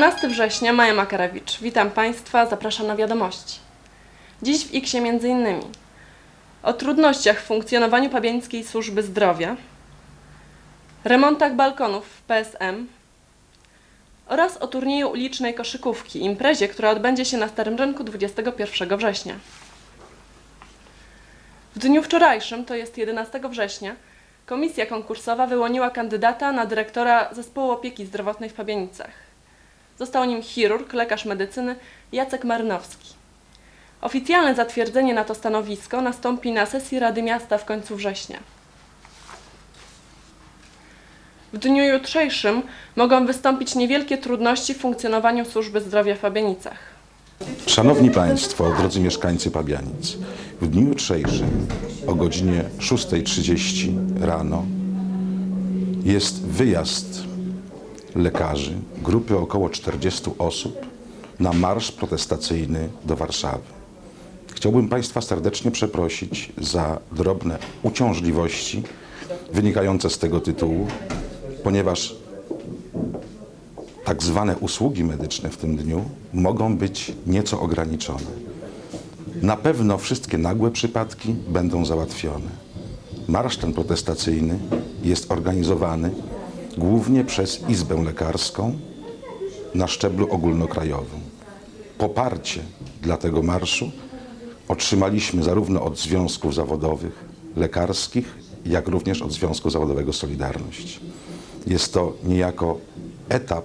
18 września, Maja Makarewicz. Witam Państwa, zapraszam na wiadomości. Dziś w między innymi o trudnościach w funkcjonowaniu Pabiańskiej Służby Zdrowia, remontach balkonów w PSM oraz o turnieju ulicznej koszykówki, imprezie, która odbędzie się na Starym Rynku 21 września. W dniu wczorajszym, to jest 11 września, komisja konkursowa wyłoniła kandydata na dyrektora Zespołu Opieki Zdrowotnej w Pabianicach. Został nim chirurg, lekarz medycyny Jacek Marynowski. Oficjalne zatwierdzenie na to stanowisko nastąpi na sesji Rady Miasta w końcu września. W dniu jutrzejszym mogą wystąpić niewielkie trudności w funkcjonowaniu służby zdrowia w Fabianicach. Szanowni Państwo, drodzy mieszkańcy Pabianic, w dniu jutrzejszym o godzinie 6.30 rano jest wyjazd lekarzy, grupy około 40 osób na marsz protestacyjny do Warszawy. Chciałbym Państwa serdecznie przeprosić za drobne uciążliwości wynikające z tego tytułu, ponieważ tak zwane usługi medyczne w tym dniu mogą być nieco ograniczone. Na pewno wszystkie nagłe przypadki będą załatwione. Marsz ten protestacyjny jest organizowany głównie przez Izbę Lekarską na szczeblu ogólnokrajowym. Poparcie dla tego marszu otrzymaliśmy zarówno od związków zawodowych, lekarskich, jak również od Związku Zawodowego Solidarność. Jest to niejako etap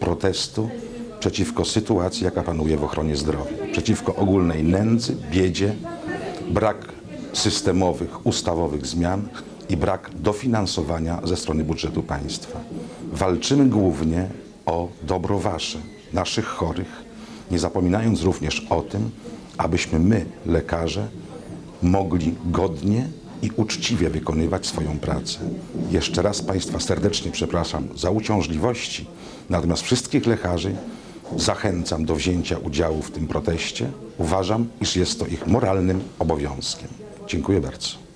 protestu przeciwko sytuacji, jaka panuje w ochronie zdrowia, przeciwko ogólnej nędzy, biedzie, brak systemowych, ustawowych zmian i brak dofinansowania ze strony budżetu państwa. Walczymy głównie o dobro wasze, naszych chorych, nie zapominając również o tym, abyśmy my, lekarze, mogli godnie i uczciwie wykonywać swoją pracę. Jeszcze raz Państwa serdecznie przepraszam za uciążliwości, natomiast wszystkich lekarzy zachęcam do wzięcia udziału w tym proteście. Uważam, iż jest to ich moralnym obowiązkiem. Dziękuję bardzo.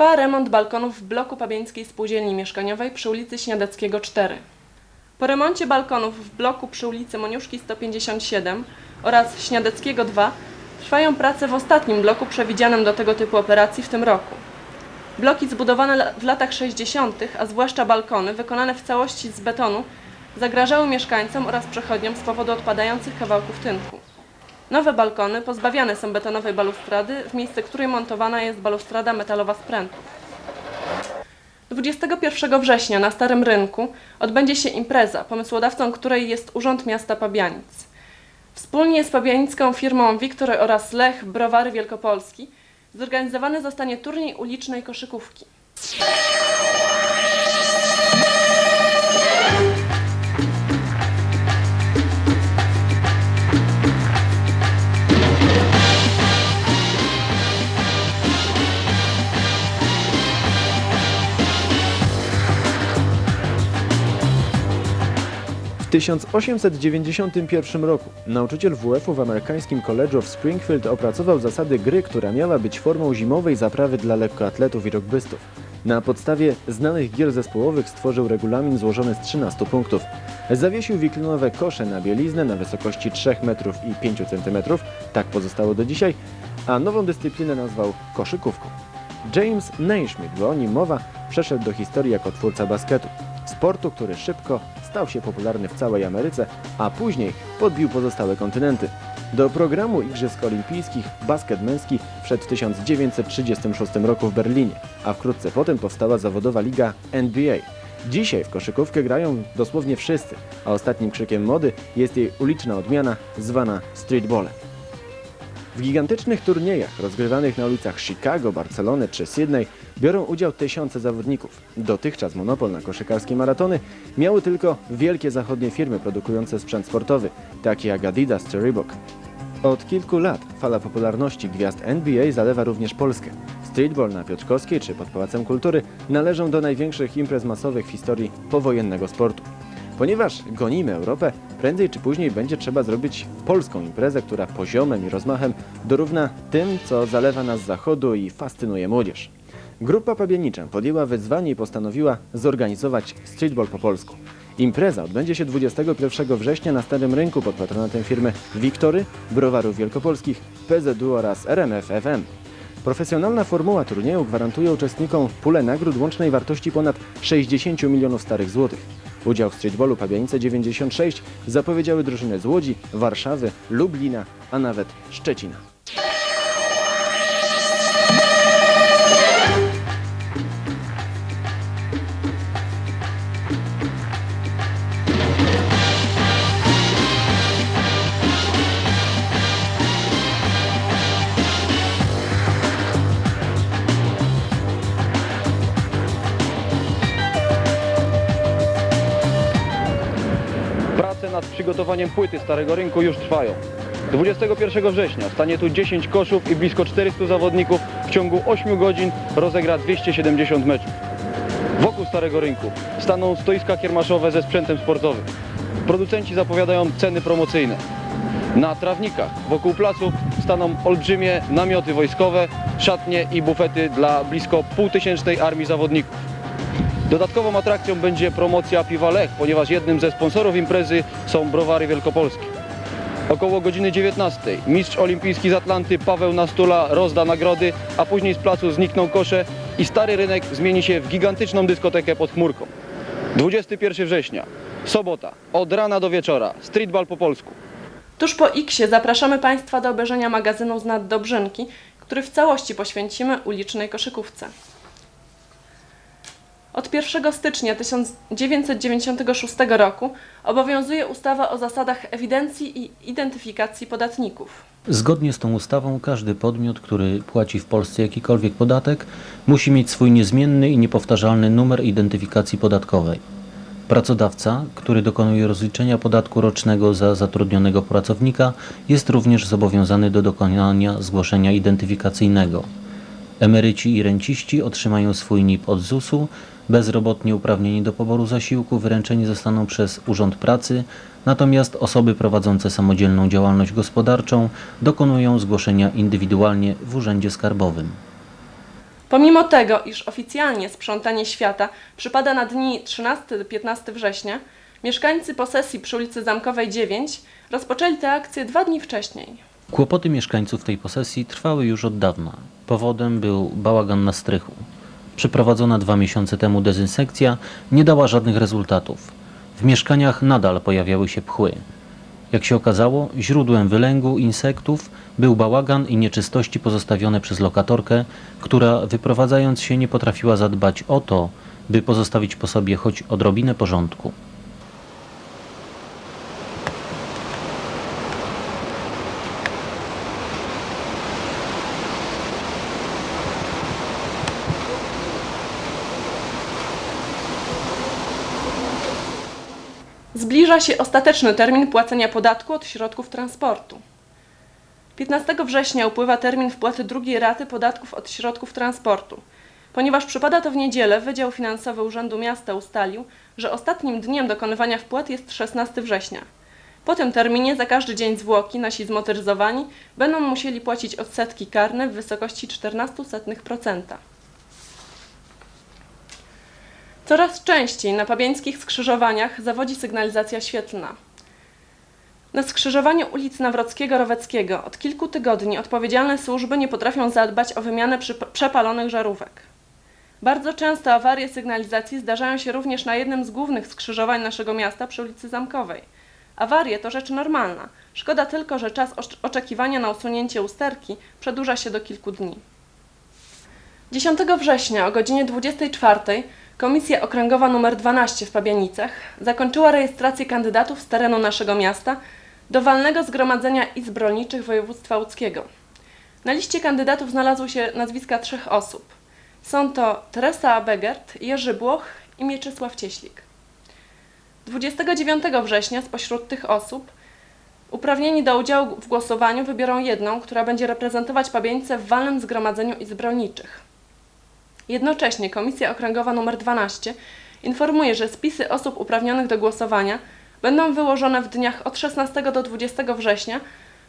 Trwa remont balkonów w bloku Pabieńskiej Spółdzielni Mieszkaniowej przy ulicy Śniadeckiego 4. Po remoncie balkonów w bloku przy ulicy Moniuszki 157 oraz Śniadeckiego 2 trwają prace w ostatnim bloku przewidzianym do tego typu operacji w tym roku. Bloki zbudowane w latach 60., a zwłaszcza balkony, wykonane w całości z betonu, zagrażały mieszkańcom oraz przechodniom z powodu odpadających kawałków tynku. Nowe balkony pozbawiane są betonowej balustrady, w miejsce której montowana jest balustrada metalowa z prętów. 21 września na Starym Rynku odbędzie się impreza, pomysłodawcą której jest Urząd Miasta Pabianic. Wspólnie z pabianicką firmą Wiktor oraz Lech Browary Wielkopolski zorganizowany zostanie turniej ulicznej koszykówki. 1891 roku nauczyciel WF-u w amerykańskim College of Springfield opracował zasady gry, która miała być formą zimowej zaprawy dla lekkoatletów i rugbystów. Na podstawie znanych gier zespołowych stworzył regulamin złożony z 13 punktów. Zawiesił wiklinowe kosze na bieliznę na wysokości 3 metrów i 5 cm, tak pozostało do dzisiaj, a nową dyscyplinę nazwał koszykówką. James Naismith, bo o nim mowa, przeszedł do historii jako twórca basketu. Sportu, który szybko stał się popularny w całej Ameryce, a później podbił pozostałe kontynenty. Do programu Igrzysk Olimpijskich basket męski wszedł w 1936 roku w Berlinie, a wkrótce potem powstała zawodowa liga NBA. Dzisiaj w koszykówkę grają dosłownie wszyscy, a ostatnim krzykiem mody jest jej uliczna odmiana zwana streetballem. W gigantycznych turniejach rozgrywanych na ulicach Chicago, Barcelony czy Sydney biorą udział tysiące zawodników. Dotychczas monopol na koszykarskie maratony miały tylko wielkie zachodnie firmy produkujące sprzęt sportowy, takie jak Adidas czy Reebok. Od kilku lat fala popularności gwiazd NBA zalewa również Polskę. Streetball na Piotrkowskiej czy pod Pałacem Kultury należą do największych imprez masowych w historii powojennego sportu. Ponieważ gonimy Europę, prędzej czy później będzie trzeba zrobić polską imprezę, która poziomem i rozmachem dorówna tym, co zalewa nas z zachodu i fascynuje młodzież. Grupa Pabianicza podjęła wyzwanie i postanowiła zorganizować streetball po polsku. Impreza odbędzie się 21 września na Starym Rynku pod patronatem firmy Wiktory, Browarów Wielkopolskich, PZU oraz RMF FM. Profesjonalna formuła turnieju gwarantuje uczestnikom pulę nagród łącznej wartości ponad 60 milionów starych złotych. Udział w streetballu Pabianice 96 zapowiedziały drużyny z Łodzi, Warszawy, Lublina, a nawet Szczecina. Prace nad przygotowaniem płyty Starego Rynku już trwają. 21 września stanie tu 10 koszów i blisko 400 zawodników w ciągu 8 godzin rozegra 270 meczów. Wokół Starego Rynku staną stoiska kiermaszowe ze sprzętem sportowym. Producenci zapowiadają ceny promocyjne. Na trawnikach wokół placu staną olbrzymie namioty wojskowe, szatnie i bufety dla blisko półtysięcznej armii zawodników. Dodatkową atrakcją będzie promocja piwa Lech, ponieważ jednym ze sponsorów imprezy są browary wielkopolskie. Około godziny 19 mistrz olimpijski z Atlanty Paweł Nastula rozda nagrody, a później z placu znikną kosze i stary rynek zmieni się w gigantyczną dyskotekę pod chmurką. 21 września, sobota, od rana do wieczora, streetball po polsku. Tuż po X zapraszamy Państwa do obejrzenia magazynu z nad Dobrzynki, który w całości poświęcimy ulicznej koszykówce. Od 1 stycznia 1996 roku obowiązuje ustawa o zasadach ewidencji i identyfikacji podatników. Zgodnie z tą ustawą każdy podmiot, który płaci w Polsce jakikolwiek podatek, musi mieć swój niezmienny i niepowtarzalny numer identyfikacji podatkowej. Pracodawca, który dokonuje rozliczenia podatku rocznego za zatrudnionego pracownika, jest również zobowiązany do dokonania zgłoszenia identyfikacyjnego. Emeryci i renciści otrzymają swój NIP od ZUS-u, bezrobotni uprawnieni do poboru zasiłku wyręczeni zostaną przez Urząd Pracy, natomiast osoby prowadzące samodzielną działalność gospodarczą dokonują zgłoszenia indywidualnie w Urzędzie Skarbowym. Pomimo tego, iż oficjalnie sprzątanie świata przypada na dni 13-15 września, mieszkańcy posesji przy ulicy Zamkowej 9 rozpoczęli tę akcję dwa dni wcześniej. Kłopoty mieszkańców tej posesji trwały już od dawna. Powodem był bałagan na strychu. Przeprowadzona dwa miesiące temu dezynsekcja nie dała żadnych rezultatów. W mieszkaniach nadal pojawiały się pchły. Jak się okazało, źródłem wylęgu insektów był bałagan i nieczystości pozostawione przez lokatorkę, która wyprowadzając się nie potrafiła zadbać o to, by pozostawić po sobie choć odrobinę porządku. Zbliża się ostateczny termin płacenia podatku od środków transportu. 15 września upływa termin wpłaty drugiej raty podatków od środków transportu. Ponieważ przypada to w niedzielę, Wydział Finansowy Urzędu Miasta ustalił, że ostatnim dniem dokonywania wpłat jest 16 września. Po tym terminie za każdy dzień zwłoki nasi zmotoryzowani będą musieli płacić odsetki karne w wysokości 0,14%. Coraz częściej na pabiańskich skrzyżowaniach zawodzi sygnalizacja świetlna. Na skrzyżowaniu ulic Nawrockiego-Roweckiego od kilku tygodni odpowiedzialne służby nie potrafią zadbać o wymianę przepalonych żarówek. Bardzo często awarie sygnalizacji zdarzają się również na jednym z głównych skrzyżowań naszego miasta przy ulicy Zamkowej. Awarie to rzecz normalna. Szkoda tylko, że czas oczekiwania na usunięcie usterki przedłuża się do kilku dni. 10 września o godzinie 24 Komisja Okręgowa nr 12 w Pabianicach zakończyła rejestrację kandydatów z terenu naszego miasta do walnego zgromadzenia izb rolniczych województwa łódzkiego. Na liście kandydatów znalazły się nazwiska trzech osób. Są to Teresa Begert, Jerzy Błoch i Mieczysław Cieślik. 29 września spośród tych osób uprawnieni do udziału w głosowaniu wybiorą jedną, która będzie reprezentować Pabieńce w walnym zgromadzeniu izb rolniczych. Jednocześnie Komisja Okręgowa nr 12 informuje, że spisy osób uprawnionych do głosowania będą wyłożone w dniach od 16 do 20 września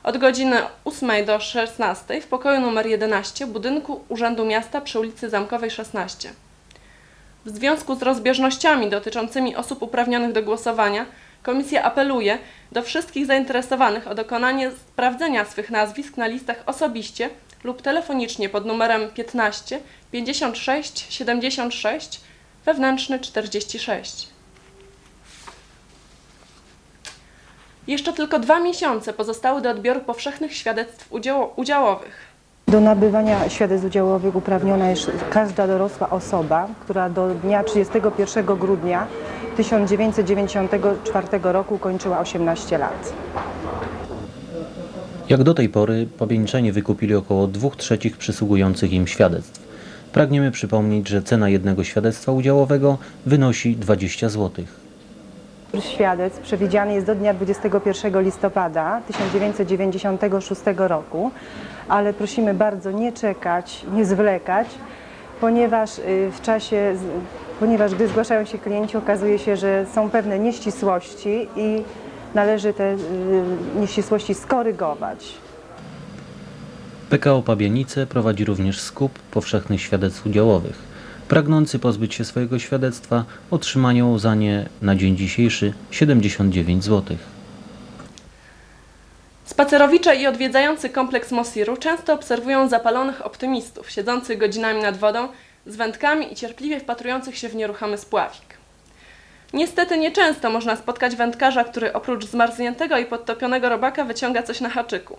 od godziny 8 do 16 w pokoju numer 11 budynku Urzędu Miasta przy ulicy Zamkowej 16. W związku z rozbieżnościami dotyczącymi osób uprawnionych do głosowania, komisja apeluje do wszystkich zainteresowanych o dokonanie sprawdzenia swych nazwisk na listach osobiście lub telefonicznie pod numerem 15 56 76 wewnętrzny 46. Jeszcze tylko dwa miesiące pozostały do odbioru powszechnych świadectw udziało- udziałowych. Do nabywania świadectw udziałowych uprawniona jest każda dorosła osoba, która do dnia 31 grudnia 1994 roku kończyła 18 lat. Jak do tej pory pobieńczeni wykupili około 2 trzecich przysługujących im świadectw. Pragniemy przypomnieć, że cena jednego świadectwa udziałowego wynosi 20 zł. Świadectw przewidziany jest do dnia 21 listopada 1996 roku, ale prosimy bardzo nie czekać, nie zwlekać, ponieważ y, w czasie, ponieważ gdy zgłaszają się klienci, okazuje się, że są pewne nieścisłości i należy te y, nieścisłości skorygować. PKO Pabianice prowadzi również skup powszechnych świadectw udziałowych. Pragnący pozbyć się swojego świadectwa otrzymają za nie na dzień dzisiejszy 79 zł. Spacerowicze i odwiedzający kompleks Mosiru często obserwują zapalonych optymistów, siedzących godzinami nad wodą, z wędkami i cierpliwie wpatrujących się w nieruchomy spławik. Niestety nieczęsto można spotkać wędkarza, który oprócz zmarzniętego i podtopionego robaka wyciąga coś na haczyku.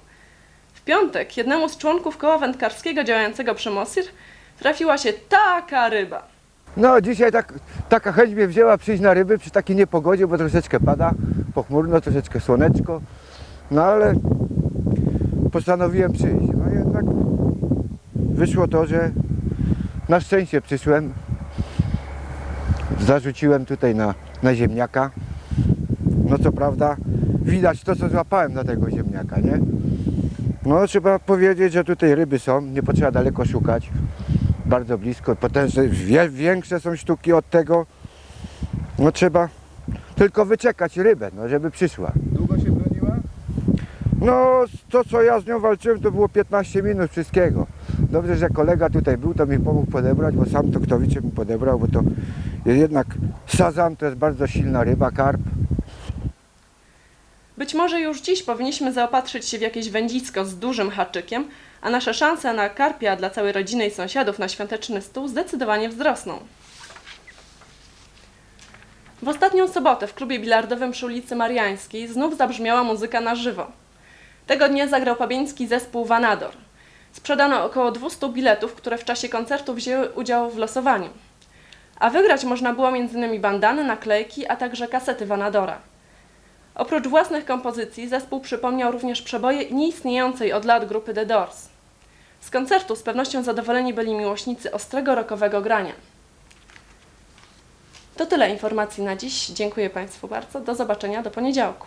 W piątek jednemu z członków koła wędkarskiego działającego przy Mosir trafiła się taka ryba. No dzisiaj tak, taka chęć mnie wzięła przyjść na ryby przy takiej niepogodzie, bo troszeczkę pada, pochmurno, troszeczkę słoneczko. No ale postanowiłem przyjść. No jednak wyszło to, że na szczęście przyszłem. Zarzuciłem tutaj na, na ziemniaka. No co prawda widać to, co złapałem na tego ziemniaka, nie? No trzeba powiedzieć, że tutaj ryby są, nie potrzeba daleko szukać bardzo blisko, potężne, większe są sztuki od tego. No trzeba tylko wyczekać rybę, no żeby przyszła. Długo się broniła? No to co ja z nią walczyłem to było 15 minut wszystkiego. Dobrze, że kolega tutaj był, to mi pomógł podebrać, bo sam to kto wie, mi podebrał, bo to jednak sazan to jest bardzo silna ryba, karp. Być może już dziś powinniśmy zaopatrzyć się w jakieś wędzisko z dużym haczykiem, a nasze szanse na karpia dla całej rodziny i sąsiadów na świąteczny stół zdecydowanie wzrosną. W ostatnią sobotę w klubie bilardowym przy ulicy Mariańskiej znów zabrzmiała muzyka na żywo. Tego dnia zagrał pabieński zespół Vanador. Sprzedano około 200 biletów, które w czasie koncertu wzięły udział w losowaniu a wygrać można było m.in. bandany, naklejki, a także kasety Vanadora. Oprócz własnych kompozycji zespół przypomniał również przeboje nieistniejącej od lat grupy The Doors. Z koncertu z pewnością zadowoleni byli miłośnicy ostrego rokowego grania. To tyle informacji na dziś. Dziękuję Państwu bardzo. Do zobaczenia do poniedziałku.